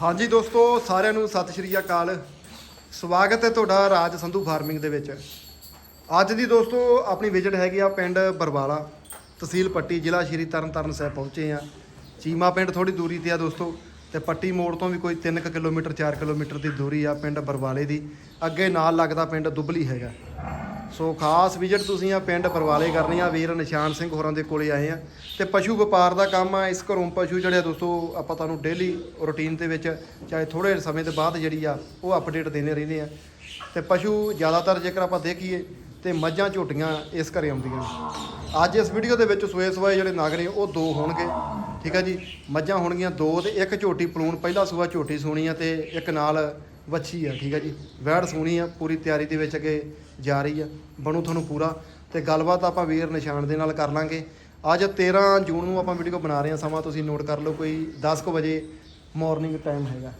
ਹਾਂਜੀ ਦੋਸਤੋ, ਸਾਰਿਆਂ ਨੂੰ ਸਤਿ ਸ਼੍ਰੀ ਅਕਾਲ। ਸਵਾਗਤ ਹੈ ਤੁਹਾਡਾ ਰਾਜ ਸੰਧੂ ਫਾਰਮਿੰਗ ਦੇ ਵਿੱਚ। ਅੱਜ ਦੀ ਦੋਸਤੋ, ਆਪਣੀ ਵਿਜ਼ਿਟ ਹੈਗੀ ਆ ਪਿੰਡ ਬਰਵਾਲਾ, ਤਹਿਸੀਲ ਪੱਟੀ, ਜ਼ਿਲ੍ਹਾ ਸ਼੍ਰੀ ਤਰਨਤਾਰਨ ਸਾਹਿਬ ਪਹੁੰਚੇ ਆ। ਚੀਮਾ ਪਿੰਡ ਥੋੜੀ ਦੂਰੀ ਤੇ ਆ ਦੋਸਤੋ, ਤੇ ਪੱਟੀ ਮੋੜ ਤੋਂ ਵੀ ਕੋਈ 3 ਕਿਲੋਮੀਟਰ 4 ਕਿਲੋਮੀਟਰ ਦੀ ਦੂਰੀ ਆ ਪਿੰਡ ਬਰਵਾਲੇ ਦੀ। ਅੱਗੇ ਨਾਲ ਲੱਗਦਾ ਪਿੰਡ ਦੁਬਲੀ ਹੈਗਾ। ਸੋ ਖਾਸ ਵਿਜ਼ਿਟ ਤੁਸੀਂ ਆ ਪਿੰਡ ਪਰਵਾਲੇ ਕਰਨੀ ਆ, ਵੀਰ ਨਿਸ਼ਾਨ ਸਿੰਘ ਹੋਰਾਂ ਦੇ ਕੋਲੇ ਆਏ ਆ। ਤੇ ਪਸ਼ੂ ਵਪਾਰ ਦਾ ਕੰਮ ਆ, ਇਸ ਘਰੋਂ ਪਸ਼ੂ ਜਿਹੜੇ ਆ ਦੋਸਤੋ, ਆਪਾਂ ਤੁਹਾਨੂੰ ਡੇਲੀ ਰੁਟੀਨ ਦੇ ਵਿੱਚ ਚਾਹੇ ਥੋੜੇ ਸਮੇਂ ਦੇ ਬਾਅਦ ਜਿਹੜੀ ਆ, ਉਹ ਅਪਡੇਟ ਦਿੰਦੇ ਰਹਿੰਦੇ ਆ। ਤੇ ਪਸ਼ੂ ਜ਼ਿਆਦਾਤਰ ਜੇਕਰ ਆਪਾਂ ਦੇਖੀਏ, ਤੇ ਮੱਝਾਂ ਝੋਟੀਆਂ ਇਸ ਘਰੇ ਆਉਂਦੀਆਂ ਅੱਜ ਇਸ ਵੀਡੀਓ ਦੇ ਵਿੱਚ ਸੋਏ ਸਵਾਏ ਜਿਹੜੇ ਨਾਗਰੇ ਉਹ ਦੋ ਹੋਣਗੇ, ਠੀਕ ਆ ਜੀ? ਮੱਝਾਂ ਹੋਣਗੀਆਂ ਦੋ ਤੇ ਇੱਕ ਝੋਟੀ, ਪਲੂਣ ਪਹਿਲਾ ਸੂਆ ਝੋਟੀ ਸੋਣੀ ਆ ਤੇ ਇੱਕ ਨਾਲ ਵੱਛੀ ਆ, ਠੀਕ ਆ ਜੀ। ਵੈੜ ਸੋਹਣੀ ਆ, ਪੂਰੀ ਤਿਆਰੀ ਦੇ ਵਿੱਚ ਅੱਗੇ ਜਾ ਰਹੀ ਆ। ਬਣੂ ਤੁਹਾਨੂੰ ਪੂਰਾ। ਤੇ ਗੱਲਬਾਤ ਆਪਾਂ ਵੀਰ ਨਿਸ਼ਾਨ ਦੇ ਨਾਲ ਕਰ ਲਾਂਗੇ। ਅੱਜ 13 ਜੂਨ ਨੂੰ ਆਪਾਂ ਵੀਡੀਓ ਬਣਾ ਰਹੇ ਹਾਂ ਸਮਾਂ ਤੁਸੀਂ ਨੋਟ ਕਰ ਲਓ, ਕੋਈ 10 ਕੁ ਵਜੇ ਮਾਰਨਿੰਗ ਟਾਈਮ ਹੈਗਾ।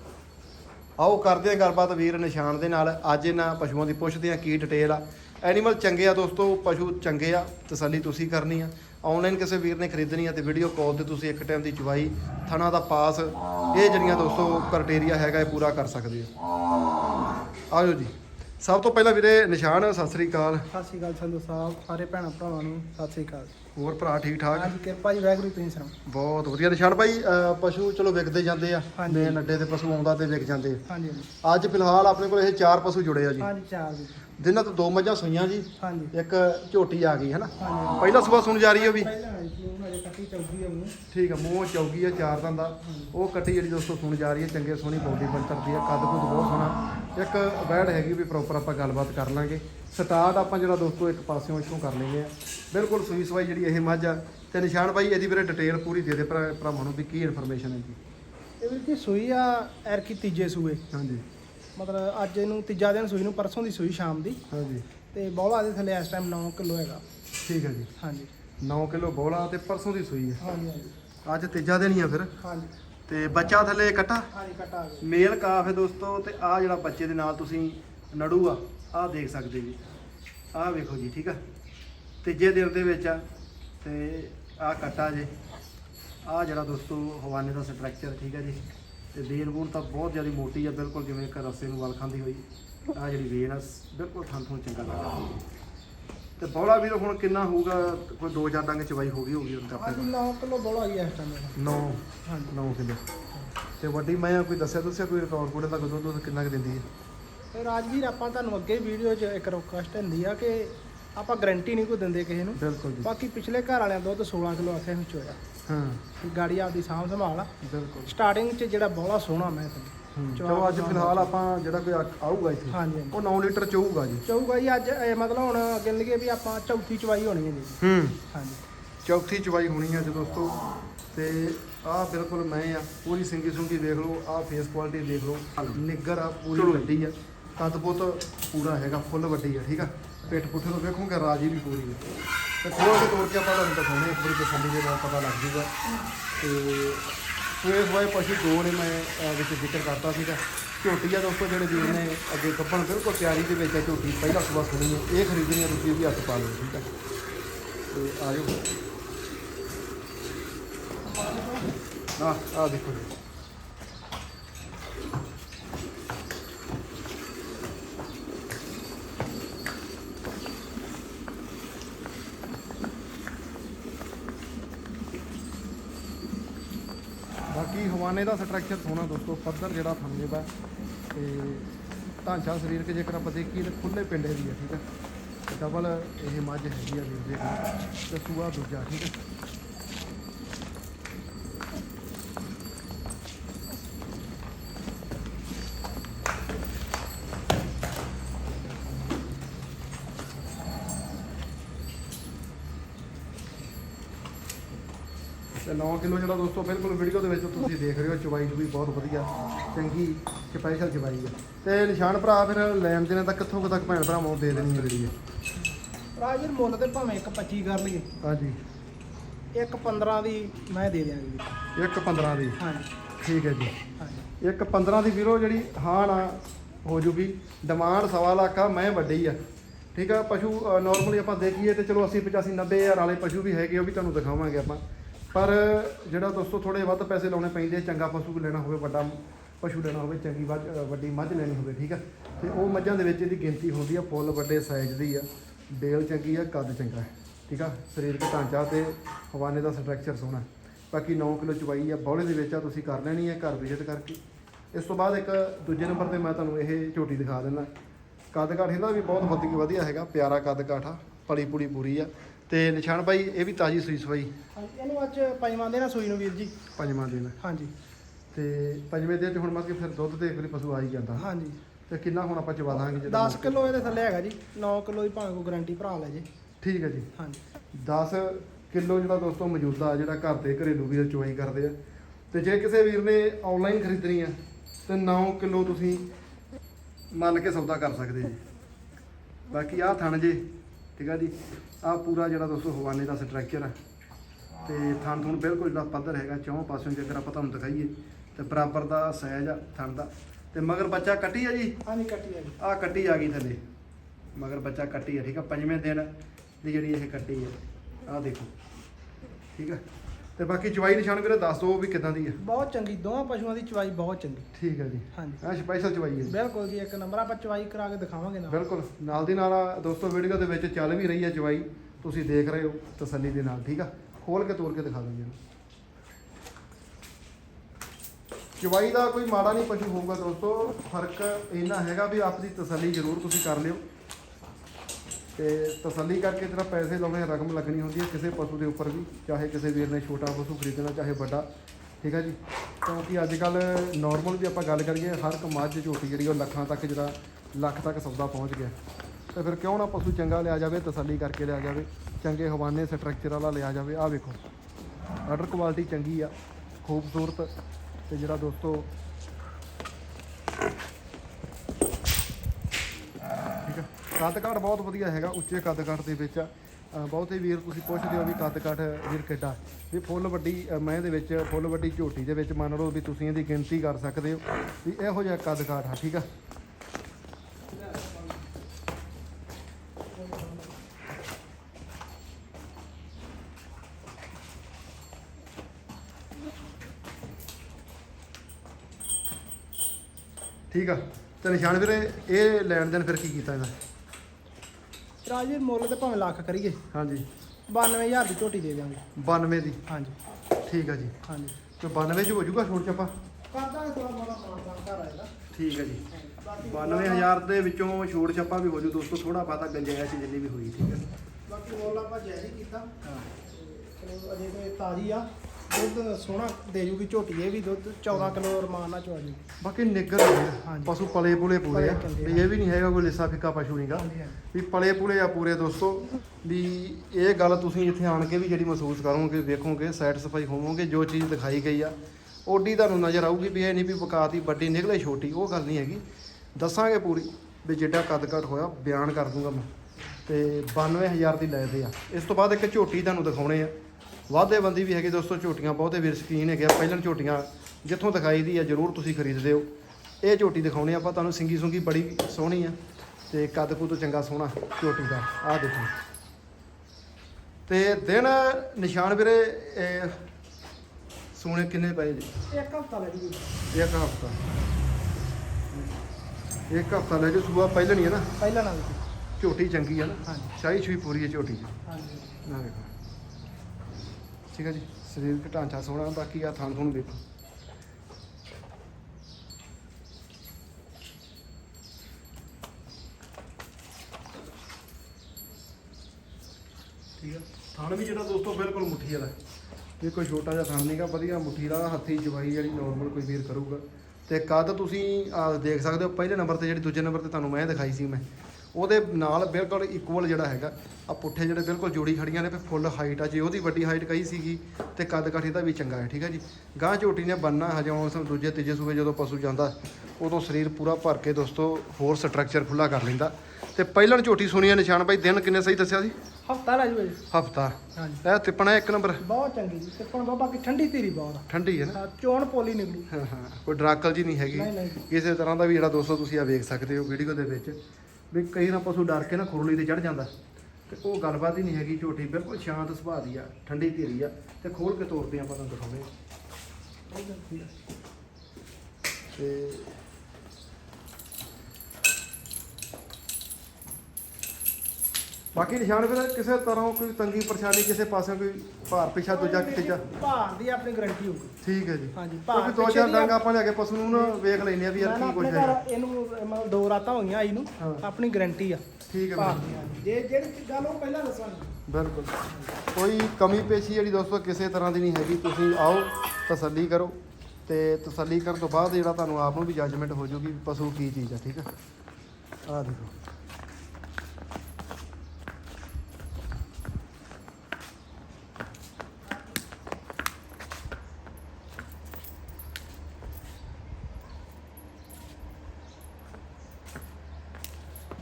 ਆਓ, ਕਰਦੇ ਹਾਂ ਗੱਲਬਾਤ ਵੀਰ ਨਿਸ਼ਾਨ ਦੇ ਨਾਲ। ਅੱਜ ਇਹਨਾਂ ਪਸ਼ੂਆਂ ਦੀ ਪੁੱਛਦੇ ਹਾਂ ਕੀ ਡਿਟੇਲ ਆ। ਐਨੀਮਲ ਚੰਗੇ ਆ ਦੋਸਤੋ, ਪਸ਼ੂ ਚੰਗੇ ਆ, ਤਸੱਲੀ ਤੁਸੀਂ ਕਰਨੀ ਆ। ਆਨਲਾਈਨ ਕਿਸੇ ਵੀਰ ਨੇ ਖਰੀਦਣੀ ਆ ਤੇ ਵੀਡੀਓ ਕਾਲ ਤੇ ਤੁਸੀਂ ਇੱਕ ਟਾਈਮ ਦੀ ਚੁਵਾਈ ਥਣਾ ਦਾ ਪਾਸ, ਇਹ ਜਿਹੜੀਆਂ ਦੋਸਤੋ ਕ੍ਰਾਈਟੇਰੀਆ ਹੈਗਾ ਇਹ ਪੂਰਾ ਕਰ ਸਕਦੇ ਹੋ। ਆਜੋ ਜੀ। ਸਭ ਤੋਂ ਪਹਿਲਾਂ ਵੀਰੇ ਨਿਸ਼ਾਨ, ਸਤਿ ਸ੍ਰੀ ਅਕਾਲ। ਸਤਿ ਸ਼੍ਰੀ ਅਕਾਲ ਸੰਧੂ ਸਾਹਿਬ, ਸਾਰੇ ਭੈਣਾਂ ਭਰਾਵਾਂ ਨੂੰ ਸਤਿ ਸ਼੍ਰੀ ਅਕਾਲ। ਹੋਰ ਭਰਾ ਠੀਕ ਠਾਕ? ਹਾਂਜੀ ਕਿਰਪਾ ਜੀ ਵਾਹਿਗੁਰੂ ਤੁਸੀਂ ਸੁਣਾਓ? ਬਹੁਤ ਵਧੀਆ। ਨਿਸ਼ਾਨ ਭਾਈ ਅਹ ਪਸ਼ੂ ਚਲੋ ਵਿਕਦੇ ਜਾਂਦੇ ਆ ਹਾਂਜੀ। ਮੇਨ ਅੱਡੇ ਤੇ ਪਸ਼ੂ ਆਉਂਦਾ ਤੇ ਵਿਕ ਜਾਂਦੇ ਆ। ਹਾਂਜੀ ਹਾਂਜੀ। ਅੱਜ ਫਿਲਹਾਲ ਆਪਣੇ ਕੋਲ ਇਹ ਚਾਰ ਪਸ਼ੂ ਜੁੜੇ ਆ ਜੀ। ਹਾਂਜੀ ਚਾਰ ਜੀ। ਜਿਨ੍ਹਾਂ ਤੋਂ ਦੋ ਮੱਝਾਂ ਸੂਈਆਂ ਜੀ। ਹਾਂਜੀ। ਇੱਕ ਝੋਟੀ ਆ ਗਈ ਹੈ ਨਾ ਹਾਂਜੀ। ਪਹਿਲਾ ਸਵੇਰ ਸੁਣ ਜਾ ਰਹੀ ਹੈ ਵੀ? ਪਹਿਲਾਂ ਆਈ ਸੀ ਉਹਨਾਂ ਦੇ ਕੱਟੀ ਚੌਕੀ ਆ ਮੂੰਹ ਠੀਕ ਆ ਮੂੰਹ ਚੌਗੀ ਆ ਚਾਰ ਦੰਦਾ ਉਹ ਕੱਟੀ ਜਿਹੜੀ ਦੋਸਤੋ ਸੁਣ ਜਾ ਰਹੀ ਹੈ ਚੰਗੇ ਸੋਹਣੀ ਬੌਡੀ ਬਣਤਰ ਦੀ ਆ ਕੱਦ ਕੁੱਦ ਬਹੁਤ ਸੋਹਣਾ। ਇੱਕ ਬੈੜ ਹੈਗੀ ਵੀ ਪ੍ਰੋਪਰ ਆਪਾਂ ਗੱਲਬਾਤ ਕਰ ਲਾਂਗੇ। ਸਟਾਰਟ ਆਪਾਂ ਜਿਹੜਾ ਦੋਸਤੋ ਇੱਕ ਪਾਸਿਓਂ ਇਸ਼ੂ ਕਰ ਆ ਬਿਲਕੁਲ ਸੂਈ ਸਵਾਈ ਜਿਹੜੀ ਇਹ ਮੱਝ ਆ। ਤੇ ਨਿਸ਼ਾਨ ਭਾਈ ਇਹਦੀ ਵੀਰੇ ਡਿਟੇਲ ਪੂਰੀ ਦੇ ਦੇ ਭਰਾ- ਭਰਾਵਾਂ ਨੂੰ ਵੀ ਕੀ ਇਨਫੋਰਮੇਸ਼ਨ ਹੈ ਜੀ। ਇਹ ਵੀ ਕੀ ਸੂਈ ਆ ਐਰ ਕੀ ਤੀਜੇ ਸੂਏ। ਹਾਂਜੀ। ਮਤਲਬ ਅੱਜ ਇਹਨੂੰ ਤੀਜਾ ਦਿਨ ਸੂਈ ਨੂੰ ਪਰਸੋਂ ਦੀ ਸੂਈ ਸ਼ਾਮ ਦੀ। ਹਾਂਜੀ। ਤੇ ਬੌਲਾ ਦੇ ਥੱਲੇ ਇਸ ਟਾਈਮ 9 ਕਿਲੋ ਹੈਗਾ। ਠੀਕ ਹੈ ਜੀ। ਹਾਂਜੀ। 9 ਕਿਲੋ ਬੋਲਾ ਤੇ ਪਰਸੋਂ ਦੀ ਸੂਈ ਹੈ। ਹਾਂਜੀ ਹਾਂਜੀ। ਅੱਜ ਤੀਜਾ ਦਿਨ ਹੀ ਆ ਫਿਰ। ਹਾਂਜੀ। ਤੇ ਬੱਚਾ ਥੱਲੇ ਕੱਟਾ ਹਾਂਜੀ ਕਟਾ ਮੇਲ ਕਾਫ ਹੈ ਦੋਸਤੋ ਤੇ ਆ ਜਿਹੜਾ ਬੱਚੇ ਦੇ ਨਾਲ ਤੁਸੀਂ ਨੜੂ ਆ। ਆਹ ਦੇਖ ਸਕਦੇ ਜੀ। ਆਹ ਵੇਖੋ ਜੀ ਠੀਕ ਆ? ਤੀਜੇ ਦਿਨ ਦੇ ਵਿੱਚ ਆ ਤੇ ਆਹ ਕੱਟਾ ਜੇ। ਆਹ ਜਿਹੜਾ ਦੋਸਤੋ ਹਵਾਨੇ ਦਾ ਸਟਰਕਚਰ ਠੀਕ ਆ ਜੀ। ਤੇ ਵੇਨ ਵੂਨ ਤਾਂ ਬਹੁਤ ਜ਼ਿਆਦਾ ਮੋਟੀ ਆ ਬਿਲਕੁਲ ਜਿਵੇਂ ਇੱਕ ਰਸੇ ਨੂੰ ਵਲ ਖਾਂਦੀ ਹੋਈ। ਆਹ ਜਿਹੜੀ ਵੇਨ ਆ ਬਿਲਕੁਲ ਥਣ ਥਣ ਚੰਗਾ ਲੱਗਦਾ। ਤੇ ਬੌਲਾ ਵੀਰ ਹੁਣ ਕਿੰਨਾ ਹੋਊਗਾ? ਕੋਈ 2000 ਡੰਗ ਚਵਾਈ ਹੋ ਗਈ ਹੋਊਗੀ ਹੁਣ ਤਾਂ ਹਾਂਜੀ 9 ਕਿਲੋ ਬੌਲਾ ਹੀ ਇਸ ਟਾਈਮ 9 ਹਾਂਜੀ। 9 ਕਿਲੋ। ਤੇ ਵੱਡੀ ਮੈਂ ਕੋਈ ਦੱਸਿਆ ਦੱਸਿਆ ਕੋਈ ਰਿਕਾਰਡ ਕੋਡੇ ਦਾ ਦੁੱਧ ਕਿੰਨਾ ਕੁ ਦਿੰਦੀ ਹੈ? ਤੇ ਰਾਜਵੀਰ ਆਪਾਂ ਤੁਹਾਨੂੰ ਅੱਗੇ ਵੀਡੀਓ 'ਚ ਇੱਕ ਰਿਕੁਐਸਟ ਹੁੰਦੀ ਆ ਕਿ ਆਪਾਂ ਗਾਰੰਟੀ ਨਹੀਂ ਕੋਈ ਦਿੰਦੇ ਕਿਸੇ ਨੂੰ। ਬਿਲਕੁਲ ਜੀ। ਬਾਕੀ ਪਿਛਲੇ ਘਰ ਵਾਲਿਆਂ ਦੁੱਧ 16 ਕਿਲੋ ਆਖਿਆ ਵਿੱਚ ਹੋਇਆ ਹਾਂ। ਗਾੜੀ ਆਪਦੀ ਸਾਂਭ ਸੰਭਾਲ ਆ। ਬਿਲਕੁਲ। ਸਟਾਰਟਿੰਗ 'ਚ ਜਿਹੜਾ ਬੋਲਾ ਸੋਹਣਾ ਮੈਂ ਤੁਹਾਨੂੰ ਚਲੋ ਅੱਜ ਫਿਲਹਾਲ ਆਪਾਂ ਜਿਹੜਾ ਕੋਈ ਆ- ਆਊਗਾ ਇੱਥੇ ਉਹ 9 ਲੀਟਰ ਚ ਹੋਊਗਾ ਜੀ। ਚਾਹੂਗਾ ਜੀ ਅੱਜ ਇਹ ਮਤਲਬ ਹੁਣ ਅੱਗੇ ਲਈਏ ਵੀ ਆਪਾਂ ਚੌਥੀ ਚਵਾਈ ਹੋਣੀ ਹੈ ਜੀ। ਹੂੰ। ਹਾਂਜੀ। ਚੌਥੀ ਚਵਾਈ ਹੋਣੀ ਹੈ ਜੀ ਦੋਸਤੋ। ਤੇ ਆਹ ਬਿਲਕੁਲ ਮੈਂ ਆ ਪੂਰੀ ਸਿੰਗੀ ਸੁੰਗੀ ਦੇਖ ਲਓ ਆਹ ਫੇਸ ਕੁਆਲਿਟੀ ਦੇਖ ਲਓ। ਨਿੱਗਰ ਆ ਪੂਰੀ ਵੱਡੀ ਆ। ਕੱਦ ਪੁੱਤ ਪੂਰਾ ਹੈਗਾ, ਫੁੱਲ ਵੱਡੀ ਆ, ਠੀਕ ਆ? ਪਿੱਠ ਪੁੱਠੇ ਤੋਂ ਵੇਖੋਗੇ, ਰਾਜੀ ਵੀ ਪੂਰੀ ਹੈ ਤੇ ਖੋਲ ਕੇ ਤੋੜ ਕੇ ਆਪਾਂ ਤੁਹਾਨੂੰ ਦਿਖਾਉਣੇ ਇੱਕ ਵਾਰੀ ਤਸੱਲੀ ਦੇ ਨਾਲ ਪਤਾ ਲੱਗ ਜੂਗਾ। ਤੇ ਸਵੇਰ ਸਵੇਰ ਪਸ਼ੂ ਦੋ ਨੇ ਮੈਂ ਵਿੱਚ ਜ਼ਿਕਰ ਕਰਤਾ ਸੀਗਾ। ਝੋਟੀ ਆ ਦੋਸਤੋ ਜਿਹੜੇ ਵੀਰ ਨੇ ਅੱਗੇ ਕੱਪਣ, ਬਿਲਕੁਲ ਤਿਆਰੀ ਦੇ ਵਿੱਚ ਆ ਝੋਟੀ, ਪਹਿਲਾ ਸੁਬਾ ਸੁਣੀ ਇਹ ਖਰੀਦਣੀ ਆ ਤੁਸੀਂ ਇਹ ਵੀ ਹੱਥ ਪਾ ਲਓ, ਠੀਕ ਆ? ਤੇ ਆ ਜਾਓ। ਆ ਆ ਦੇਖੋ ਜੀ। ਬਾਕੀ ਦਾ ਸਟਰਕਚਰ ਸੋਹਣਾ ਦੋਸਤੋ, ਪੱਧਰ ਜਿਹੜਾ ਥੰਮੇ ਦਾ ਤੇ ਢਾਂਚਾ ਸਰੀਰਕ ਜੇਕਰ ਆਪਾਂ ਦੇਖੀਏ ਤਾਂ ਖੁੱਲੇ ਪਿੰਡੇ ਦੀ ਹੈ, ਠੀਕ ਹੈ। ਡਬਲ ਇਹ ਮੱਝ ਹੈਗੀ ਆ, ਵੀਰ ਦੇ ਕੋਲ ਤੇ ਸੂਆ ਦੂਜਾ, ਠੀਕ ਹੈ। 9 ਕਿਲੋ ਜਿਹੜਾ ਦੋਸਤੋ ਬਿਲਕੁਲ ਵੀਡੀਓ ਦੇ ਵਿੱਚ ਤੁਸੀਂ ਦੇਖ ਰਹੇ ਹੋ ਚਵਾਈ ਵੀ ਬਹੁਤ ਵਧੀਆ ਚੰਗੀ ਸਪੈਸ਼ਲ ਚਵਾਈ ਹੈ ਤੇ ਨਿਸ਼ਾਨ ਭਰਾ ਫਿਰ ਲੈਣ ਦੇਣ ਤੱਕ ਕਿੱਥੋਂ ਕੁ ਤੱਕ ਭੈਣ ਭਰਾਵਾਂ ਨੂੰ ਦੇ ਦੇਣੀ ਹੈ ਜਿਹੜੀ ਹੈ ਰਾਜਵੀਰ ਮੁੱਲ ਤੇ ਭਾਵੇਂ ਇੱਕ 25 ਕਰ ਲਈਏ। ਹਾਂਜੀ। ਇੱਕ 15 ਦੀ ਮੈਂ ਦੇ ਦਿਆਂਗੀ ਜੀ ਇੱਕ 15 ਦੀ? ਹਾਂਜੀ। ਠੀਕ ਹੈ ਜੀ। ਹਾਂਜੀ। ਇੱਕ 15 ਦੀ ਵੀਰੋ ਜਿਹੜੀ ਹਾਂ ਨਾ ਹੋ ਜੂਗੀ। ਡਿਮਾਂਡ ਸਵਾ ਲੱਖ ਆ ਮੈਂ ਵੱਡੀ ਆ। ਠੀਕ ਆ ਪਸ਼ੂ ਨਾਰਮਲੀ ਆਪਾਂ ਦੇਖੀਏ ਤੇ ਚਲੋ 80 85 90 ਹਜ਼ਾਰ ਵਾਲੇ ਪਸ਼ੂ ਵੀ ਹੈਗੇ ਉਹ ਵੀ ਤੁਹਾਨੂੰ ਦਿਖਾਵਾਂਗੇ ਆਪਾਂ। ਪਰ ਜਿਹੜਾ ਦੋਸਤੋ ਥੋੜੇ ਵੱਧ ਪੈਸੇ ਲਾਉਣੇ ਪੈਂਦੇ ਆ, ਚੰਗਾ ਪਸ਼ੂ ਲੈਣਾ ਹੋਵੇ ਵੱਡਾ ਪਸ਼ੂ ਲੈਣਾ ਹੋਵੇ ਚੰਗੀ ਵੱਜ- ਵੱਡੀ ਮੱਝ ਲੈਣੀ ਹੋਵੇ ਠੀਕ ਆ? ਤੇ ਉਹ ਮੱਝਾਂ ਦੇ ਵਿੱਚ ਇਹਦੀ ਗਿਣਤੀ ਹੁੰਦੀ ਆ ਫੁੱਲ ਵੱਡੇ ਸਾਈਜ਼ ਦੀ ਆ ਬੇਲ ਚੰਗੀ ਆ ਕੱਦ ਚੰਗਾ ਹੈ ਠੀਕ ਆ? ਸਰੀਰਕ ਢਾਂਚਾ ਤੇ ਹਵਾਨੇ ਦਾ ਸਟਰਕਚਰ ਸੋਹਣਾ। ਬਾਕੀ 9 ਕਿਲੋ ਚਵਾਈ ਆ ਬੌਲੇ ਦੇ ਵਿੱਚ ਆ ਤੁਸੀਂ ਕਰ ਲੈਣੀ ਹੈ ਘਰ ਵਿਜ਼ਿਟ ਕਰਕੇ। ਇਸ ਤੋਂ ਬਾਅਦ ਇੱਕ ਦੂਜੇ ਨੰਬਰ ਤੇ ਮੈਂ ਤੁਹਾਨੂੰ ਇਹ ਝੋਟੀ ਦਿਖਾ ਦਿੰਦਾ। ਕੱਦ ਕਾਠ ਇਹਦਾ ਵੀ ਬਹੁਤ ਵਧੀਆ ਵਧੀਆ ਹੈਗਾ ਪਿਆਰਾ ਕੱਦ ਕਾਠ ਆ ਪਲੀ ਪੁਲੀ ਪੂਰੀ ਆ। ਤੇ ਨਿਸ਼ਾਨ ਭਾਈ ਇਹ ਵੀ ਤਾਜੀ ਸੂਈ ਸਵਾਈ। ਹਾਂਜੀ ਇਹਨੂੰ ਅੱਜ ਪੰਜਵਾਂ ਦਿਨ ਆ ਸੂਈ ਨੂੰ ਵੀਰ ਜੀ। ਪੰਜਵਾਂ ਦਿਨ। ਹਾਂਜੀ। ਤੇ ਪੰਜਵੇਂ ਦਿਨ 'ਚ ਹੁਣ ਮਤਲਬ ਕਿ ਫਿਰ ਦੁੱਧ ਤੇ ਇੱਕ ਵਾਰੀ ਪਸ਼ੂ ਆ ਹੀ ਜਾਂਦਾ। ਹਾਂਜੀ। ਤੇ ਕਿੰਨਾ ਹੁਣ ਆਪਾਂ ਚਵਾ ਦਾਂਗੇ ਜਦੋਂ 10 ਕਿਲੋ ਇਹਦੇ ਥੱਲੇ ਹੈਗਾ ਜੀ। 9 ਕਿਲੋ ਦੀ ਭਾਵੇਂ ਕੋ ਗਾਰੰਟੀ ਭਰਾ ਲੈ ਜੇ। ਠੀਕ ਹੈ ਜੀ। ਹਾਂਜੀ। 10 ਕਿਲੋ ਜਿਹੜਾ ਦੋਸਤੋ ਮੌਜੂਦਾ ਜਿਹੜਾ ਘਰ ਦੇ ਘਰੇਲੂ ਵੀਰ ਚੁਆਈ ਕਰਦੇ ਆ। ਤੇ ਜੇ ਕਿਸੇ ਵੀਰ ਨੇ ਆਨਲਾਈਨ ਖਰੀਦਣੀ ਆ ਤੇ 9 ਕਿਲੋ ਤੁਸੀਂ ਮੰਨ ਕੇ ਸੌਦਾ ਕਰ ਸਕਦੇ ਜੀ। ਬਾਕੀ ਆਹ ਥਣ ਜੇ। ਠੀਕ ਆ ਜੀ। ਆਹ ਪੂਰਾ ਜਿਹੜਾ ਦੋਸਤੋ ਹਵਾਨੇ ਦਾ ਸਟਰਕਚਰ ਆ। ਤੇ ਥਣ ਥਣ ਬਿਲਕੁਲ ਜਿਹੜਾ ਪੱਧਰ ਹੈਗਾ ਚੌਂ ਪਾਸਿਓਂ ਜੇਕਰ ਆਪਾਂ ਤੁਹਾਨੂੰ ਦਿਖਾਈਏ ਤੇ ਬਰਾਬਰ ਦਾ ਸਾਈਜ਼ ਆ ਥਣ ਦਾ। ਤੇ ਮਗਰ ਬੱਚਾ ਕੱਟੀ ਆ ਜੀ? ਹਾਂਜੀ ਕੱਟੀ ਹੈ ਜੀ। ਆਹ ਕੱਟੀ ਆ ਗਈ ਥੱਲੇ। ਮਗਰ ਬੱਚਾ ਕੱਟੀ ਆ ਠੀਕ ਆ। ਪੰਜਵੇਂ ਦਿਨ ਦੀ ਜਿਹੜੀ ਇਹ ਕੱਟੀ ਆ। ਆਹ ਦੇਖੋ। ਠੀਕ ਆ? ਤੇ ਬਾਕੀ ਚਵਾਈ ਨਿਸ਼ਾਨ ਵੀਰੇ ਦੱਸ ਦਿਓ ਵੀ ਕਿਦਾਂ ਦੀ ਆ। ਬਹੁਤ ਚੰਗੀ ਦੋਵਾਂ ਪਸ਼ੂਆਂ ਦੀ ਚਵਾਈ ਬਹੁਤ ਚੰਗੀ। ਠੀਕ ਆ ਜੀ। ਹਾਂਜੀ। ਆਹ ਸਪੈਸ਼ਲ ਚਵਾਈ ਹੈ ਬਿਲਕੁਲ ਜੀ ਇੱਕ ਨੰਬਰ ਆਪਾਂ ਚਵਾਈ ਕਰਾ ਕੇ ਦਿਖਾਵਾਂਗੇ ਨਾਲ। ਬਿਲਕੁਲ। ਨਾਲ ਦੀ ਨਾਲ ਆ ਦੋਸਤੋ ਵੀਡੀਓ ਦੇ ਵਿੱਚ ਚੱਲ ਵੀ ਰਹੀ ਹੈ ਚਵਾਈ। ਤੁਸੀਂ ਦੇਖ ਰਹੇ ਹੋ ਤਸੱਲੀ ਦੇ ਨਾਲ ਠੀਕ ਆ? ਖੋਲ ਕੇ ਤੋੜ ਕੇ ਦਿਖਾ ਦਿੰਦੇ ਹਾਂ ਚਵਾਈ ਦਾ ਕੋਈ ਮਾੜਾ ਨਹੀਂ ਪਸ਼ੂ ਹੋਊਗਾ ਦੋਸਤੋ। ਫ਼ਰਕ ਇੰਨਾ ਹੈਗਾ ਵੀ ਆਪਣੀ ਤਸੱਲੀ ਜ਼ਰੂਰ ਤੁਸੀਂ ਕਰ ਲਿਓ। ਤੇ ਤਸੱਲੀ ਕਰਕੇ ਜਿਹੜਾ ਪੈਸੇ ਲਾਉਣੇ ਰਕਮ ਲੱਗਣੀ ਹੁੰਦੀ ਹੈ ਕਿਸੇ ਪਸ਼ੂ ਦੇ ਉੱਪਰ ਵੀ, ਚਾਹੇ ਕਿਸੇ ਵੀਰ ਨੇ ਛੋਟਾ ਪਸ਼ੂ ਖਰੀਦਣਾ, ਚਾਹੇ ਵੱਡਾ, ਠੀਕ ਹੈ ਜੀ? ਕਿਉਂਕਿ ਅੱਜ ਕੱਲ ਨਾਰਮਲ ਵੀ ਆਪਾਂ ਗੱਲ ਕਰੀਏ, ਹਰ ਇੱਕ ਮੱਝ ਝੋਟੀ ਜਿਹੜੀ ਉਹ ਲੱਖਾਂ ਤੱਕ ਜਿਹੜਾ, ਲੱਖ ਤੱਕ ਸੌਦਾ ਪਹੁੰਚ ਗਿਆ। ਤੇ ਫਿਰ ਕਿਉਂ ਨਾ ਪਸ਼ੂ ਚੰਗਾ ਲਿਆ ਜਾਵੇ, ਤਸੱਲੀ ਕਰਕੇ ਲਿਆ ਜਾਵੇ, ਚੰਗੇ ਹਵਾਨੇ ਸਟਰਕਚਰ ਵਾਲਾ ਲਿਆ ਜਾਵੇ, ਆਹ ਵੇਖੋ। ਆਰਡਰ ਕੁਆਲਿਟੀ ਚੰਗੀ ਆ, ਖੂਬਸੂਰਤ। ਤੇ ਜਿਹੜਾ ਦੋਸਤੋ ਠੀਕ ਆ ਕੱਦ ਕਾਠ ਬਹੁਤ ਵਧੀਆ ਹੈਗਾ ਉੱਚੇ ਕੱਦ ਕਾਠ ਦੇ ਵਿੱਚ। ਆ। ਅ, ਬਹੁਤੇ ਵੀਰ ਤੁਸੀਂ ਪੁੱਛਦੇ ਹੋ ਵੀ ਕੱਦ ਕਾਠ ਵੀਰ ਕਿੱਡਾ ਵੀ ਫੁੱਲ ਵੱਡੀ ਮੈਂ ਦੇ ਵਿੱਚ ਫੁੱਲ ਵੱਡੀ ਝੋਟੀ ਦੇ ਵਿੱਚ ਮੰਨ ਲਓ ਵੀ ਤੁਸੀਂ ਇਹਦੀ ਗਿਣਤੀ ਕਰ ਸਕਦੇ ਹੋ ਵੀ ਇਹੋ ਜਿਹਾ ਕੱਦ ਕਾਠ ਆ ਠੀਕ ਆ? ਠੀਕ ਆ। ਤੇ ਨਿਸ਼ਾਨ ਵੀਰੇ ਇਹ ਲੈਣ ਦੇਣ ਫਿਰ ਕੀ ਕੀਤਾ ਇਹਦਾ? ਰਾਜਵੀਰ ਮੁੱਲ ਤੇ ਭਾਵੇਂ ਲੱਖ ਕਰੀਏ। ਹਾਂਜੀ। 92000 ਦੀ ਝੋਟੀ ਦੇ ਦਿਆਂਗੇ। 92 ਦੀ? ਹਾਂਜੀ। ਠੀਕ ਆ ਜੀ। ਹਾਂਜੀ। ਤੇ 92 ਚ ਹੋ ਜਾਊਗਾ ਛੋਟ ਚੱਪਾ ਕਰਦਾ ਥੋੜਾ ਬੜਾ ਮਾਨਦਾਨ ਘਰ ਆਏਗਾ ਠੀਕ ਆ ਜੀ। ਬਾਕੀ 92000 ਦੇ ਵਿੱਚੋਂ ਛੋਟ ਛੱਪਾ ਵੀ ਹੋ ਜੂ ਦੋਸਤੋ ਥੋੜਾ ਬਾਤਾ ਗੰਜਾਇਸ਼ ਜਿੰਨੀ ਵੀ ਹੋਈ ਠੀਕ ਹੈ ਬਾਕੀ ਮੁੱਲ ਆਪਾਂ ਜਾਇਜ਼ ਹੀ ਕੀਤਾ। ਹਾਂ। ਚਲੋ ਅਜੇ ਤੇ ਤਾਜ਼ੀ ਆ। ਦੁੱਧ ਸੋਹਣਾ ਦੇ ਜੂਗੀ ਝੋਟੀ ਇਹ ਵੀ ਦੁੱਧ 14 ਕਿਲੋ ਰਮਾਨ ਨਾਲ ਚਵਾ ਜੂਗੀ। ਬਾਕੀ ਨਿੱਗਰ ਹੈ ਹਾਂਜੀ। ਪਸ਼ੂ ਪਲੇ ਪੁਲੇ ਪੂਰੇ ਆ। ਪਲੇ ਚੰਗੇ ਵੀ ਇਹ ਵੀ ਨਹੀਂ ਹੈਗਾ ਕੋਈ ਲਿੱਸਾ ਫਿੱਕਾ ਪਸ਼ੂ ਨਹੀਂਗਾ। ਹਾਂਜੀ ਹਾਂਜੀ। ਵੀ ਪਲੇ ਪੁਲੇ ਆ ਪੂਰੇ ਦੋਸਤੋ ਵੀ ਇਹ ਗੱਲ ਤੁਸੀਂ ਇੱਥੇ ਆਣ ਕੇ ਵੀ ਜਿਹੜੀ ਮਹਿਸੂਸ ਕਰੋਗੇ ਵੇਖੋਗੇ ਸੈਟੀਸਫਾਈ ਹੋਵੋਗੇ ਜੋ ਚੀਜ਼ ਦਿਖਾਈ ਗਈ ਆ ਓਡੀ ਤੁਹਾਨੂੰ ਨਜ਼ਰ ਆਊਗੀ ਵੀ ਇਹ ਨਹੀਂ ਵੀ ਬਕਾਤੀ ਵੱਡੀ ਨਿਕਲੇ ਛੋਟੀ ਉਹ ਗੱਲ ਨਹੀਂ ਹੈਗੀ। ਦੱਸਾਂਗੇ ਪੂਰੀ ਵੀ ਜਿੱਡਾ ਕੱਦ ਘੱਟ ਹੋਇਆ ਬਿਆਨ ਕਰ ਦੂੰਗਾ ਮੈਂ। ਤੇ 92000 ਦੀ ਲੈਦੇ ਆ। ਇਸ ਤੋਂ ਬਾਅਦ ਇੱਕ ਝੋਟੀ ਤੁਹਾਨੂੰ ਦਿਖਾਉਣੇ ਆ। ਵਾਧੇ ਬੰਦੀ ਵੀ ਹੈਗੇ ਦੋਸਤੋ ਝੋਟੀਆਂ ਬਹੁਤੇ ਵੀਰ ਸ਼ਕੀਨ ਹੈਗੇ ਪਹਿਲਾਂ ਝੋਟੀਆਂ ਜਿੱਥੋਂ ਦਿਖਾਈ ਦੀ ਆ ਜਰੂਰ ਤੁਸੀਂ ਖਰੀਦਦੇ ਹੋ। ਇਹ ਝੋਟੀ ਦਿਖਾਉਣੇ ਆਪਾਂ ਤੁਹਾਨੂੰ ਸਿੰਗੀ ਸੁੰਗੀ ਬੜੀ ਸੋਹਣੀ ਆ ਤੇ ਕੱਦ ਕੁੱਦ ਚੰਗਾ ਸੋਹਣਾ ਝੋਟੀ ਦਾ ਆਹ ਦੇਖੋ। ਤੇ ਦਿਨ ਨਿਸ਼ਾਨ ਵੀਰੇ ਸੋਹਣੇ ਕਿੰਨੇ ਪਏ ਜੀ? ਇੱਕ ਹਫਤਾ ਲੈ ਜੂਗੀ ਇੱਕ ਹਫਤਾ। ਇੱਕ ਹਫਤਾ ਲੈ ਜੋ ਸੂਆ ਪਹਿਲਾਂ ਨਹੀਂ ਹੈ ਨਾ? ਪਹਿਲਾਂ ਨਾਲ ਝੋਟੀ ਚੰਗੀ ਹੈ ਨਾ? ਹਾਂਜੀ। ਸ਼ਾਹੀ ਛੂਈ ਪੂਰੀ ਹੈ ਝੋਟੀ ਹਾਂਜੀ। ਨਾ ਵੇਖੋ ਠੀਕ ਹੈ ਜੀ ਸਰੀਰਕ ਢਾਂਚਾ ਸੋਹਣਾ, ਬਾਕੀ ਆ ਥਣ ਥਣ ਦੇਖੋ। ਠੀਕ ਹੈ ਥਣ ਵੀ ਜਿਹੜਾ ਦੋਸਤੋ ਬਿਲਕੁਲ ਮੁੱਠੀ ਵਾਲਾ ਇਹ ਕੋਈ ਛੋਟਾ ਜਿਹਾ ਥਣ ਨਹੀਂਗਾ ਵਧੀਆ ਮੁੱਠੀ ਵਾਲਾ, ਹੱਥੀ ਜਵਾਈ ਜਿਹੜੀ ਨਾਰਮਲ ਕੋਈ ਵੀਰ ਕਰੂਗਾ। ਤੇ ਕੱਦ ਤੁਸੀਂ ਦੇਖ ਸਕਦੇ ਹੋ, ਪਹਿਲੇ ਨੰਬਰ ਤੇ ਜਿਹੜੀ ਦੂਜੇ ਨੰਬਰ ਤੇ ਤੁਹਾਨੂੰ ਮੈਂ ਦਿਖਾਈ ਸੀ ਮੈਂ। ਉਹਦੇ ਨਾਲ ਬਿਲਕੁਲ ਇਕੁਅਲ ਜਿਹੜਾ ਹੈਗਾ ਆ ਪੁੱਠੇ ਜਿਹੜੇ ਬਿਲਕੁਲ ਜੋੜੀ ਖੜੀਆਂ ਨੇ ਤੇ ਫੁੱਲ ਹਾਈਟ ਆ ਜੇ ਉਹਦੀ ਵੱਡੀ ਹਾਈਟ ਕਹੀ ਸੀਗੀ ਤੇ ਕੱਦ ਕਾਠੀ ਦਾ ਵੀ ਚੰਗਾ ਹੈ ਠੀਕ ਹੈ ਜੀ। ਗਾਂ ਝੋਟੀ ਨੇ ਬੰਨਾ ਹਜੇ ਉਸ ਦੂਜੇ ਤੀਜੇ ਸੂਬੇ ਜਦੋਂ ਪਸ਼ੂ ਜਾਂਦਾ ਉਦੋਂ ਸਰੀਰ ਪੂਰਾ ਭਰ ਕੇ ਦੋਸਤੋ ਹੋਰ ਸਟਰਕਚਰ ਖੁੱਲਾ ਕਰ ਲੈਂਦਾ। ਤੇ ਪਹਿਲਾਂ ਝੋਟੀ ਸੁਣੀ ਆ ਨਿਸ਼ਾਨ ਭਾਈ ਦਿਨ ਕਿੰਨੇ ਸਹੀ ਦੱਸਿਆ ਸੀ? ਹਫਤਾ ਲੈ ਜੀ। ਹਫਤਾ। ਹਾਂਜੀ। ਇਹ ਤਿੱਪਣਾ ਇੱਕ ਨੰਬਰ ਬਹੁਤ ਚੰਗੀ ਜੀ ਤੇ ਹੁਣ ਬਾਬਾ ਕੀ ਠੰਡੀ ਧੀਰੀ ਬਹੁਤ ਠੰਡੀ ਹੈ ਨਾ? ਚੋਣ ਪੋਲੀ ਨਿਕਲੂ। ਹਾਂ ਹਾਂ ਕੋਈ ਡਰਾਕਲ ਜੀ ਨਹੀਂ ਹੈਗੀ। ਕਿਸੇ ਤਰ੍ਹਾਂ ਦਾ ਵੀ ਜਿਹੜਾ ਦੋਸਤੋ ਤੁਸੀਂ ਆ ਵੇਖ ਸਕਦੇ ਹੋ ਵੀਡੀਓ ਦੇ ਵਿੱਚ ਵੀ ਕਈ ਨਾ ਪਸ਼ੂ ਡਰ ਕੇ ਨਾ ਖੁਰਲੀ ਤੇ ਚੜ ਜਾਂਦਾ। ਤੇ ਉਹ ਗੱਲਬਾਤ ਹੀ ਨਹੀਂ ਹੈਗੀ ਝੋਟੀ ਬਿਲਕੁਲ ਸ਼ਾਂਤ ਸੁਭਾਅ ਦੀ ਆ ਠੰਡੀ ਧੀਰੀ ਆ ਤੇ ਖੋਲ ਕੇ ਤੋਰਦੇ ਆਪਾਂ ਤੁਹਾਨੂੰ ਦਿਖਾਉਂਦੇ ਤੇ ਬਾਕੀ ਨਿਸ਼ਾਨ ਫਿਰ ਕਿਸੇ ਤਰ੍ਹਾਂ ਕੋਈ ਤੰਗੀ ਪਰੇਸ਼ਾਨੀ ਕਿਸੇ ਪਾਸੇ ਕੋਈ ਭਾਰ ਪਿਛਾ ਦੂਜਾ ਤੀਜਾ? ਭਾਰ ਦੀ ਆਪਣੀ ਗਾਰੰਟੀ ਹੋਊਗੀ। ਠੀਕ ਹੈ ਜੀ। ਹਾਂਜੀ, ਭਾਰ ਦੋ ਚਾਰ ਡੰਗ ਆਪਾਂ ਲੈ ਕੇ ਪਸ਼ੂ ਨੂੰ ਨਾ ਵੇਖ ਲੈਨੇ ਆ ਵੀ ਯਾਰ ਕੀ ਕੁਝ ਹੈ ਇਹਨੂੰ ਮਤਲਬ ਦੋ ਰਾਤਾਂ ਹੋਈਆਂ ਆਈ ਨੂੰ। ਆਪਣੀ ਗਾਰੰਟੀ ਆ। ਠੀਕ ਹੈ। ਜੇ। ਜਿਹੜੀ ਗੱਲ ਉਹ ਪਹਿਲਾਂ ਦੱਸਾਂਗੇ। ਬਿਲਕੁਲ। ਕੋਈ ਕਮੀ ਪੇਸ਼ੀ ਜਿਹੜੀ ਦੋਸਤੋ ਕਿਸੇ ਤਰ੍ਹਾਂ ਦੀ ਨਹੀਂ ਹੈਗੀ ਤੁਸੀਂ ਆਓ ਤਸੱਲੀ ਕਰੋ ਤੇ ਤਸੱਲੀ ਕਰਨ ਤੋਂ ਬਾਅਦ ਜਿਹੜਾ ਤੁਹਾਨੂੰ ਆਪ ਨੂੰ ਵੀ ਜੱਜਮੈਂਟ ਹੋ ਜਾਊਗੀ ਵੀ ਪਸ਼ੂ ਕੀ ਚੀਜ਼ ਹੈ ਠੀਕ ਹੈ ਆਹ ਦੇਖੋ।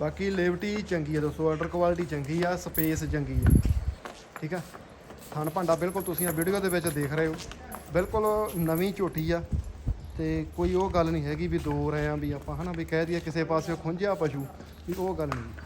ਬਾਕੀ ਲੇਵਟੀ ਚੰਗੀ ਆ ਦੋਸਤੋ ਆਰਡਰ ਕੁਆਲਿਟੀ ਚੰਗੀ ਆ ਸਪੇਸ ਚੰਗੀ ਆ। ਠੀਕ ਆ? ਥਣ ਭਾਂਡਾ ਬਿਲਕੁਲ ਤੁਸੀਂ ਆ ਵੀਡੀਓ ਦੇ ਵਿੱਚ ਦੇਖ ਰਹੇ ਹੋ। ਬਿਲਕੁਲ ਨਵੀਂ ਝੋਟੀ ਆ ਤੇ ਕੋਈ ਉਹ ਗੱਲ ਨਹੀਂ ਹੈਗੀ ਵੀ ਦੋ ਰਹੇ ਆ ਵੀ ਆਪਾਂ, ਹਨਾ, ਵੀ ਕਹਿ ਦਈਏ ਕਿਸੇ ਪਾਸੇ ਖੁੰਝਿਆ ਪਸ਼ੂ, ਵੀ ਉਹ ਗੱਲ ਨਹੀਂ।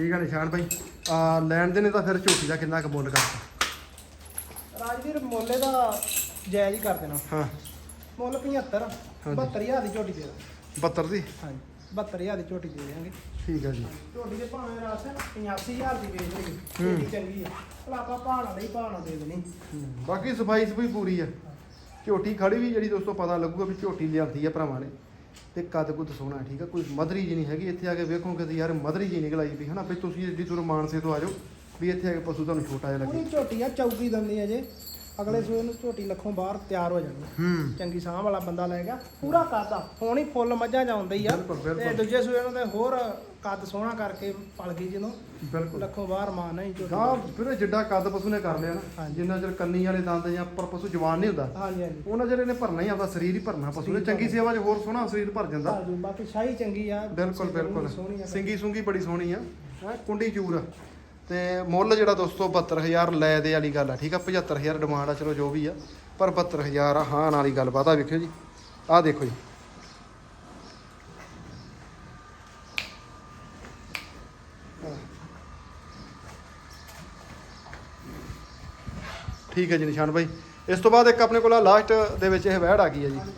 ਠੀਕ ਆ ਨਿਸ਼ਾਨ ਭਾਈ ਆ ਲੈਣ ਦੇ ਨੇ ਤਾਂ ਫਿਰ ਝੋਟੀ ਦਾ ਕਿੰਨਾ ਕੁ ਮੁੱਲ ਕਰਤਾ। ਰਾਜਵੀਰ ਮੋਲੇ ਦਾ ਜਾਇਜ਼ ਹੀ ਕਰ ਦੇਣਾ। ਹਾਂ। ਮੁੱਲ 75 ਹਾਂਜੀ। 72000 ਦੀ ਝੋਟੀ ਦੇ ਦਾਂ 72 ਦੀ? ਹਾਂਜੀ 72000 ਦੀ ਝੋਟੀ ਦੇ ਦੇਵਾਂਗੇ ਠੀਕ ਆ ਜੀ। ਝੋਟੀ ਦੇ ਭਾਵੇਂ ਰਾਸ 85000 ਦੀ ਵੇਚ ਲਈ ਹੂੰ। ਝੋਟੀ ਚੰਗੀ ਆ। ਭਲਾ ਆਪਾਂ ਭਾਣਾ ਲਈ ਭਾਣਾ ਦੇ ਦੇਣੀ। ਬਾਕੀ ਸਫ਼ਾਈ ਸਫ਼ਾਈ ਪੂਰੀ ਆ। ਝੋਟੀ ਖੜੀ ਵੀ ਜਿਹੜੀ ਦੋਸਤੋ ਪਤਾ ਲੱਗੂਗਾ ਵੀ ਝੋਟੀ ਲਿਆਂਦੀ ਆ ਭਰਾਵਾਂ ਨੇ। ਤੇ ਕੱਦ ਕੁੱਦ ਸੋਹਣਾ ਠੀਕ ਆ ਕੋਈ ਮਧਰੀ ਜੀ ਨਹੀਂ ਹੈਗੀ। ਇੱਥੇ ਆ ਕੇ ਵੇਖੋਗੇ ਤੇ ਯਾਰ ਮਧਰੀ ਜੀ ਨਿਕਲ ਆਈ ਵੀ, ਹਨਾ? ਵੀ ਤੁਸੀਂ ਏਡੀ ਦੂਰ ਮਾਨਸੇ ਤੋਂ ਆ ਜਾਓ ਵੀ ਇੱਥੇ ਆ ਕੇ ਪਸ਼ੂ ਤੁਹਾਨੂੰ ਛੋਟਾ ਜਿਹਾ ਪੂਰੀ ਝੋਟੀ ਆ, ਚੌਕੀ ਦੰਦੀ ਅਜੇ ਅਗਲੇ ਸੂਏ ਨੂੰ ਝੋਟੀ ਲੱਖੋਂ ਬਾਹਰ ਤਿਆਰ ਹੋ ਜਾਣੀ ਹੂੰ। ਚੰਗੀ ਸਾਂਭ ਵਾਲਾ ਬੰਦਾ ਲੈ ਗਿਆ ਪੂਰਾ ਕੱਦ ਆ ਹੁਣ ਹੀ ਫੁੱਲ ਮੱਝਾਂ ਜਾਉਂਦਾ ਹੀ ਆ। ਬਿਲਕੁਲ, ਬਿਲਕੁਲ। ਤੇ ਦੂਜੇ ਸੂਏ ਨੂੰ ਤੇ ਹੋਰ ਕੱਦ ਸੋਹਣਾ ਕਰਕੇ ਪਲ ਗਈ ਜਦੋਂ ਬਿਲਕੁਲ। ਲੱਖੋਂ ਬਾਹਰ ਮਾਂ ਨਹੀਂ ਝੋਟੀ। ਹਾਂ ਫਿਰ ਜਿੱਡਾ ਕੱਦ ਪਸ਼ੂ ਨੇ ਕਰ ਲਿਆ ਨਾ ਹਾਂਜੀ। ਜਿੰਨਾ ਚਿਰ ਕੰਨੀ ਵਾਲੇ ਦੰਦ ਜਾਂ ਪਰ ਪਸ਼ੂ ਜਵਾਨ ਨਹੀਂ ਹੁੰਦਾ ਹਾਂਜੀ ਹਾਂਜੀ। ਉਹਨਾਂ ਜਿਹੜੇ ਨੇ ਭਰਨਾ ਹੀ ਆਪਦਾ ਸਰੀਰ ਹੀ ਭਰਨਾ ਪਸ਼ੂ ਨੇ। ਚੰਗੀ ਸੇਵਾ 'ਚ ਹੋਰ ਸੋਹਣਾ ਸਰੀਰ ਭਰ ਜਾਂਦਾ। ਬਾਕੀ ਸ਼ਾਹੀ ਚੰਗੀ ਆ। ਬਿਲਕੁਲ ਬਿਲਕੁਲ। ਸੋਹਣੀ ਆ। ਸਿੰਗੀ ਸੁੰਗੀ ਬੜੀ ਸੋਹਣੀ ਆ। ਹੈ ਕੁੰਡੀ ਚੂਰ। ਆ। ਤੇ ਮੁੱਲ ਜਿਹੜਾ ਦੋਸਤੋ 72000 ਲੈ ਦੇ ਵਾਲੀ ਗੱਲ ਆ, ਠੀਕ ਆ? 75000 ਡਿਮਾਂਡ ਆ, ਚਲੋ ਜੋ ਵੀ ਆ। ਪਰ 72000 ਆ, ਹਾਂ ਵਾਲੀ ਗੱਲ ਬਾਤ ਆ ਵੇਖਿਓ ਜੀ। ਆਹ ਦੇਖੋ ਜੀ। ਠੀਕ ਹੈ ਜੀ ਨਿਸ਼ਾਨ ਭਾਈ ਇਸ ਤੋਂ ਬਾਅਦ ਇੱਕ ਆਪਣੇ ਕੋਲ ਲਾਸਟ ਦੇ ਵਿੱਚ ਇਹ ਵਹਿੜ ਆ ਗਈ ਹੈ ਜੀ। ਹਾਂਜੀ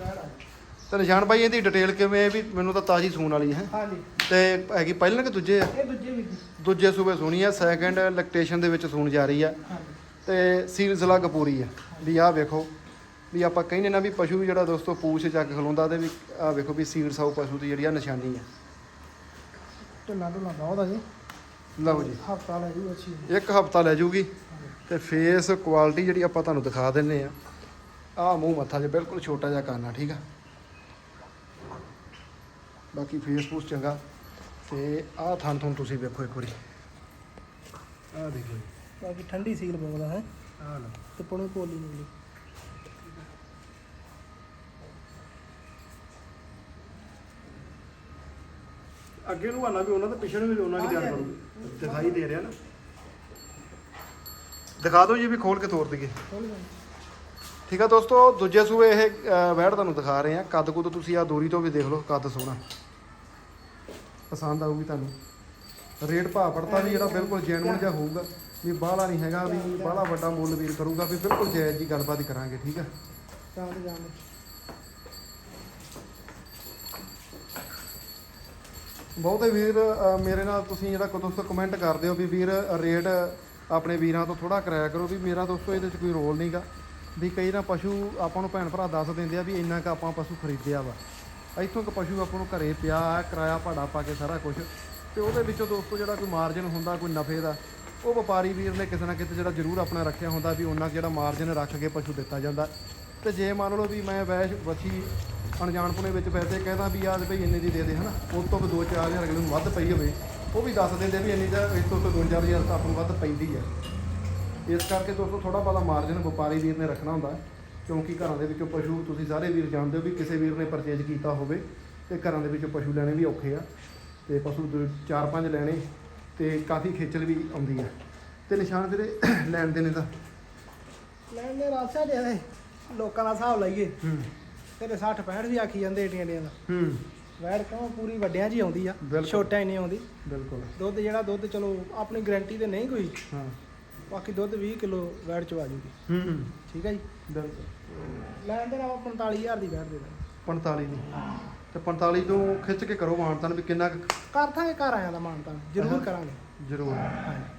ਤੇ ਨਿਸ਼ਾਨ ਭਾਈ ਇਹਦੀ ਡਿਟੇਲ ਕਿਵੇਂ ਵੀ ਮੈਨੂੰ ਤਾਂ ਤਾਜ਼ੀ ਸੂਣ ਵਾਲੀ ਹੈ। ਹਾਂਜੀ। ਤੇ ਹੈਗੀ ਪਹਿਲਾਂ ਕਿ ਦੂਜੇ? ਆ ਇਹ ਦੂਜੇ ਵੀ ਦੂਜੇ ਸੂਬੇ ਸੋਣੀ ਆ ਸੈਕੰਡ ਲੈਕਟੇਸ਼ਨ ਦੇ ਵਿੱਚ ਸੂਣ ਜਾ ਰਹੀ ਆ। ਤੇ ਸੀਲਸ ਲੱਗ ਪੂਰੀ ਆ ਵੀ ਆਹ ਵੇਖੋ ਵੀ ਆਪਾਂ ਕਹਿੰਦੇ ਨਾ ਵੀ ਪਸ਼ੂ ਵੀ ਜਿਹੜਾ ਦੋਸਤੋ ਪੂਛ ਚੱਕ ਖਲੋਂਦਾ ਤੇ ਵੀ ਆਹ ਵੇਖੋ ਵੀ ਸੀਲਸ ਆਉ ਪਸ਼ੂ ਦੀ ਜਿਹੜੀ ਆ ਨਿਸ਼ਾਨੀ ਆ। ਢਿੱਲਾ ਢੁੱਲਾ ਬਹੁਤ ਆ ਜੀ। ਲਓ ਜੀ। ਹਫਤਾ ਲੈ ਜੂ ਅੱਛੀ। ਇੱਕ ਹਫਤਾ ਲੈ ਜੂਗੀ ਤੇ ਫੇਸ ਕੁਆਲਿਟੀ ਜਿਹੜੀ ਆਪਾਂ ਤੁਹਾਨੂੰ ਦਿਖਾ ਦਿੰਨੇ ਆ ਆਹ ਮੂੰਹ ਮੱਥਾ ਜੇ ਬਿਲਕੁਲ ਛੋਟਾ ਜਿਹਾ ਕਰਨਾ ਠੀਕ ਆ? ਬਾਕੀ ਫੇਸ ਫੂਸ ਚੰਗਾ। ਤੇ ਆਹ ਥਣ ਥਣ ਤੁਸੀਂ ਵੇਖੋ ਇੱਕ ਵਾਰੀ। ਆਹ ਦੇਖੋ ਜੀ। ਬਾਕੀ ਠੰਡੀ ਸੀਲ ਬੋਲਦਾ ਹੈ। ਆਹ ਲਓ। ਤੇ ਪੁਣੇ ਪੋਲੀ ਨਹੀਂ ਅੱਗੇ ਨੂੰ ਆਣਾ ਵੀ ਉਹਨਾਂ ਦਾ ਪਿਛੜ ਵੀ ਉਹਨਾਂ ਕੀ ਜਾਣ ਹਾਂਜੀ, ਕਰੂ ਦਿਖਾਈ ਦੇ ਰਿਹਾ ਨਾ। ਦਿਖਾ ਦਿਓ ਜੀ ਵੀ ਖੋਲ ਕੇ ਤੋੜ ਦਈਏ। ਠੀਕ ਆ ਦੋਸਤੋ ਦੂਜੇ ਸੂਏ ਇਹ ਵਹਿੜ ਤੁਹਾਨੂੰ ਦਿਖਾ ਰਹੇ ਆ ਕੱਦ ਕੁੱਦ ਤੁਸੀਂ ਆ ਦੂਰੀ ਤੋਂ ਵੀ ਦੇਖ ਲਓ ਕੱਦ ਸੋਹਣਾ। ਪਸੰਦ ਆਊਗੀ ਤੁਹਾਨੂੰ। ਰੇਟ ਭਾਅ ਪੜਤਾ ਵੀ ਜਿਹੜਾ ਬਿਲਕੁਲ ਜੈਨੂਨ ਜਿਹਾ ਹੋਊਗਾ। ਵੀ ਬਾਹਲਾ ਨਹੀਂ ਹੈਗਾ ਵੀ ਬਾਹਲਾ ਵੱਡਾ ਮੁੱਲ ਵੀਰ ਕਰੂਗਾ ਵੀ ਬਿਲਕੁਲ ਜਾਇਜ਼ ਜੀ ਗੱਲਬਾਤ ਕਰਾਂਗੇ ਠੀਕ ਆ? ਜਾਣ ਜਾਣ ਬਹੁਤੇ ਵੀਰ ਮੇਰੇ ਨਾਲ ਤੁਸੀਂ ਜਿਹੜਾ ਦੋਸਤੋ ਕਮੈਂਟ ਕਰਦੇ ਹੋ ਵੀ ਵੀਰ ਰੇਟ ਆਪਣੇ ਵੀਰਾਂ ਤੋਂ ਥੋੜਾ ਕਰਾਇਆ ਕਰੋ ਵੀ ਮੇਰਾ ਦੋਸਤੋ ਇਹਦੇ 'ਚ ਕੋਈ ਰੋਲ ਨਹੀਂਗਾ ਵੀ ਕਈ ਨਾ ਪਸ਼ੂ ਆਪਾਂ ਨੂੰ ਭੈਣ ਭਰਾ ਦੱਸ ਦਿੰਦੇ ਆ ਵੀ ਇੰਨਾ ਕ ਆਪਾਂ ਪਸ਼ੂ ਖਰੀਦਿਆ ਵਾ। ਇੱਥੋਂ ਇੱਕ ਪਸ਼ੂ ਆਪਾਂ ਨੂੰ ਘਰੇ ਪਿਆ, ਕਿਰਾਇਆ ਭਾੜਾ ਪਾ ਕੇ ਸਾਰਾ ਕੁਝ ਤੇ ਉਹਦੇ ਵਿੱਚੋਂ ਦੋਸਤੋ ਜਿਹੜਾ ਕੋਈ ਮਾਰਜਨ ਹੁੰਦਾ, ਕੋਈ ਨਫੇ ਦਾ, ਉਹ ਵਪਾਰੀ ਵੀਰ ਨੇ ਕਿਸੇ ਨਾ ਕਿਤੇ ਜਿਹੜਾ ਜ਼ਰੂਰ ਆਪਣਾ ਰੱਖਿਆ ਹੁੰਦਾ ਵੀ ਉਹਨਾਂ ਜਿਹੜਾ ਮਾਰਜਨ ਰੱਖ ਕੇ ਪਸ਼ੂ ਦਿੱਤਾ ਜਾਂਦਾ। ਤੇ ਜੇ ਮੰਨ ਲਓ ਵੀ ਮੈਂ ਵੈਸ਼ ਵੱਛੀ ਅਣਜਾਣਪੁਣੇ ਵਿੱਚ ਪੈਸੇ ਕਹਿੰਦਾ ਵੀ ਆਹ ਭਈ ਇੰਨੇ ਦੀ ਦੇ ਦੇ, ਹਨਾ? ਉਸ ਤੋਂ ਵੀ 2-4000 ਅਗਲੇ ਨੂੰ ਵੱਧ ਪਈ ਹੋਵੇ, ਉਹ ਵੀ ਦੱਸ ਦਿੰਦੇ ਵੀ ਇੰਨੀ ਦਾ ਇਸ ਤੋਂ 5200 ਤਾਂ ਆਪਾਂ ਨੂੰ ਵੱਧ ਪੈਂਦੀ ਹੈ ਇਸ ਕਰਕੇ ਦੋਸਤੋ ਥੋੜਾ ਬਹੁਤਾ ਮਾਰਜਨ ਵਪਾਰੀ ਵੀਰ ਨੇ ਰੱਖਣਾ ਹੁੰਦਾ। ਕਿਉਂਕਿ ਘਰਾਂ ਦੇ ਵਿੱਚੋਂ ਪਸ਼ੂ ਤੁਸੀਂ ਸਾਰੇ ਵੀਰ ਜਾਣਦੇ ਹੋ ਵੀ ਕਿਸੇ ਵੀਰ ਨੇ ਪਰਚੇਜ ਕੀਤਾ ਹੋਵੇ ਤੇ ਘਰਾਂ ਦੇ ਵਿੱਚੋਂ ਪਸ਼ੂ ਲੈਣੇ ਵੀ ਔਖੇ ਆ ਤੇ ਪਸ਼ੂ ਦੋ- ਚਾਰ ਪੰਜ ਲੈਣੇ ਤੇ ਕਾਫੀ ਖੇਚਲ ਵੀ ਆਉਂਦੀ ਹੈ ਤੇ ਨਿਸ਼ਾਨ ਵੀਰੇ ਲੈਣ ਦੇਣ ਇਹਦਾ ਲੈਣ ਦੇ ਰਾਸਾ ਦੇ ਦੇ ਲੋਕਾਂ ਦਾ ਹਿਸਾਬ ਲਾਈਏ। ਹੂੰ। ਤੇਰੇ 60 65 ਵੀ ਆਖੀ ਜਾਂਦੇ ਏਟੀਆਂ ਏਟੀਆਂ ਦਾ। ਹੂੰ। ਵੈੜ ਕਿਉਂ? ਪੂਰੀ ਵੱਡਿਆਂ ਹੀ ਆਉਂਦੀ ਆ। ਛੋਟਿਆਂ ਹੀ ਨਹੀਂ ਆਉਂਦੀ। ਬਿਲਕੁਲ। ਦੁੱਧ ਜਿਹੜਾ ਦੁੱਧ ਚਲੋ ਆਪਣੀ ਗਾਰੰਟੀ ਤੇ ਨਹੀਂ ਕੋਈ। ਹਾਂ। ਬਾਕੀ ਦੁੱਧ 20 ਕਿਲੋ ਵੈੜ ਚ ਆ ਜੂਗੀ। ਹੂੰ ਠੀਕ ਹੈ ਜੀ? ਬਿਲਕੁਲ। ਲੈਣ ਦੇ ਨਾਲ 45000 ਦੀ ਵੈੜ ਦੇ ਦਾਂਗੇ 45 ਦੀ। ਤੇ 45 ਤੋਂ ਖਿੱਚ ਕੇ ਕਰੋ ਮਾਨਤਨ ਵੀ ਕਿੰਨਾ ਕਰ ਥਾਂਗੇ ਘਰ ਆਇਆਂ ਦਾ ਮਾਨਤਾ ਜ਼ਰੂਰ। ਕਰਾਂਗੇ। ਜ਼ਰੂਰ।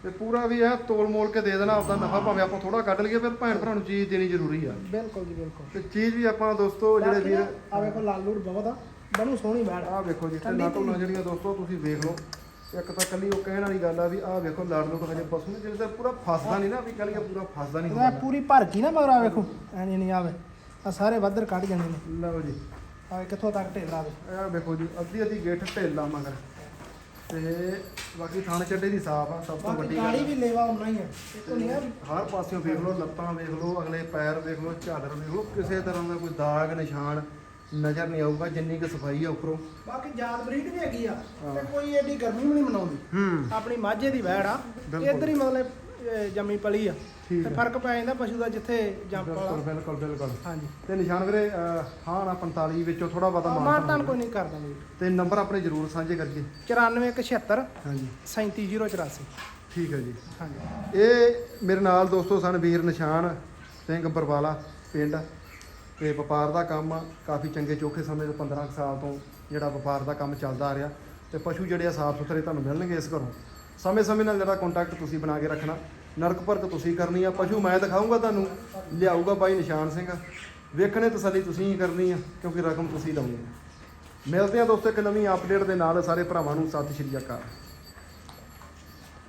ਤੇ ਪੂਰਾ ਵੀ ਹੈ ਤੋਲ ਮੋਲ ਕੇ ਦੇ ਦੇਣਾ ਆਪਦਾ ਨਫਾ ਭਾਵੇਂ ਆਪਾਂ ਥੋੜਾ ਕੱਢ ਲਈਏ ਫਿਰ ਭੈਣ ਭਰਾ ਨੂੰ ਚੀਜ਼ ਦੇਣੀ ਜ਼ਰੂਰੀ ਆ। ਬਿਲਕੁਲ ਜੀ ਬਿਲਕੁਲ। ਤੇ ਚੀਜ਼ ਵੀ ਆਪਾਂ ਦੋਸਤੋ ਜਿਹੜੇ ਵੀਰ ਨਾ, ਆ ਵੇਖੋ ਲਾਲ ਲੂੜ ਬਹੁਤ ਆ। ਬਣੂ ਸੋਹਣੀ ਵੈੜ ਆਹ ਵੇਖੋ ਜੀ ਠੰਡੀ ਢਿੱਲਾਂ ਢੁੱਲਾਂ ਜਿਹੜੀਆਂ ਦੋਸਤੋ ਤੁਸੀਂ ਵੇਖ ਲਓ। ਇੱਕ ਤਾਂ ਕੱਲੀ ਉਹ ਕਹਿਣ ਵਾਲੀ ਗੱਲ ਆ ਵੀ ਆਹ ਵੇਖੋ ਲੜ ਲੁੜ ਹਜੇ ਪਸ਼ੂ ਨੇ ਜਿਹੜੇ ਤਾਂ ਪੂਰਾ ਫਸਦਾ ਨਹੀਂ ਨਾ ਵੀ ਲਈਏ ਪੂਰਾ ਫਸਦਾ ਨਹੀਂ ਇਹਦਾ ਪੂਰੀ ਭਰ ਗਈ ਨਾ ਮਗਰ ਆ ਵੇਖੋ ਐ ਨਹੀਂ ਨਹੀਂ ਆਵੇ ਆ ਸਾਰੇ ਵੱਧਰ ਕੱਢ ਜਾਂਦੇ ਨੇ। ਲਓ ਜੀ। ਆਵੇ ਕਿੱਥੋਂ ਤੱਕ ਢੇਰ ਆਵੇ। ਇਹ ਵੇਖੋ ਜੀ ਅੱਧੀ ਅੱਧੀ ਗੇਠ ਢੇਲਾ ਮਗਰ। ਤੇ ਬਾਕੀ ਥਣ ਚੱਡੇ ਦੀ ਸਾਫ਼ ਆ ਸਭ ਤੋਂ ਵੱਡੀ ਗਾੜੀ ਗੱਲ ਵੀ ਲੇਵਾ ਉਨਾ ਹੀ ਆ। ਇੱਕੋ ਨਹੀਂ ਆ ਹਰ ਪਾਸਿਓਂ ਵੇਖ ਲਓ ਲੱਤਾਂ ਵੇਖ ਲਓ ਅਗਲੇ ਪੈਰ ਵੇਖ ਲਓ ਝਾਲਰ ਵੇਖ ਲਓ ਕਿਸੇ ਤਰ੍ਹਾਂ ਦਾ ਕੋਈ ਦਾਗ ਨਿਸ਼ਾਨ ਨਜ਼ਰ ਨਹੀਂ ਆਊਗਾ ਜਿੰਨੀ ਕੁ ਸਫ਼ਾਈ ਆ ਉੱਪਰੋਂ। ਬਾਕੀ ਜਾਤ ਬਰੀਡ ਵੀ ਹੈਗੀ ਆ। ਤੇ ਕੋਈ ਏਡੀ ਗਰਮੀ ਵੀ ਨਹੀਂ ਮਨਾਉਂਦੀ। ਹੂੰ। ਆਪਣੀ ਮਾਝੇ ਦੀ ਵੈੜ ਆ। ਇੱਧਰ ਹੀ ਮਤਲਬ ਜੰਮੀ ਪਲੀ ਆ। ਤੇ ਫ਼ਰਕ ਪੈ ਜਾਂਦਾ ਪਸ਼ੂ ਦਾ ਜਿੱਥੇ ਜੰਪ ਬਿਲਕੁਲ ਵਾਲਾ ਬਿਲਕੁਲ ਬਿਲਕੁਲ। ਹਾਂਜੀ। ਤੇ ਨਿਸ਼ਾਨ ਵੀਰੇ ਹਾਂ ਨਾ 45 ਵਿੱਚੋਂ ਥੋੜਾ ਬਹੁਤਾ ਮਾਨ ਕੋਈ ਨਹੀਂ ਕਰਦਾ ਵੀ ਤੇ ਨੰਬਰ ਆਪਣੇ ਜ਼ਰੂਰ ਸਾਂਝੇ ਕਰੀਏ। 9476 ਹਾਂਜੀ। 37084 ਠੀਕ ਹੈ ਜੀ। ਹਾਂਜੀ। ਇਹ ਮੇਰੇ ਨਾਲ ਦੋਸਤੋ ਸਨ ਵੀਰ ਨਿਸ਼ਾਨ ਸਿੰਘ ਬਰਵਾਲਾ ਪਿੰਡ। ਤੇ ਵਪਾਰ ਦਾ ਕੰਮ ਆ, ਕਾਫੀ ਚੰਗੇ ਚੋਖੇ ਸਮੇਂ ਤੋਂ 15 ਕੁ ਸਾਲ ਤੋਂ ਜਿਹੜਾ ਵਪਾਰ ਦਾ ਕੰਮ ਚੱਲਦਾ ਆ ਰਿਹਾ ਤੇ ਪਸ਼ੂ ਜਿਹੜੇ ਆ ਸਾਫ਼ ਸੁਥਰੇ ਤੁਹਾਨੂੰ ਮਿਲਣਗੇ ਇਸ ਘਰੋਂ। ਸਮੇਂ ਸਮੇਂ ਨਾਲ ਜਿਹੜਾ ਕੰਟੈਕਟ ਤੁਸੀਂ ਬਣਾ ਕੇ ਰੱਖਣਾ ਨਰਕ ਭਰਕ ਤੁਸੀਂ ਕਰਨੀ ਆ। ਪਸ਼ੂ ਮੈਂ ਦਿਖਾਊਂਗਾ ਤੁਹਾਨੂੰ ਲਿਆਊਗਾ ਬਾਈ ਨਿਸ਼ਾਨ ਸਿੰਘ। ਵੇਖਣੇ ਤਸੱਲੀ ਤੁਸੀਂ ਹੀ ਕਰਨੀ ਆ ਕਿਉਂਕਿ ਰਕਮ ਤੁਸੀਂ ਲਾਉਣੀ ਆ ਮਿਲਦੇ ਆ ਦੋਸਤੋ ਇੱਕ ਨਵੀਂ ਅਪਡੇਟ ਦੇ ਨਾਲ ਸਾਰੇ ਭਰਾਵਾਂ ਨੂੰ ਸਤਿ ਸ਼੍ਰੀ ਅਕਾਲ।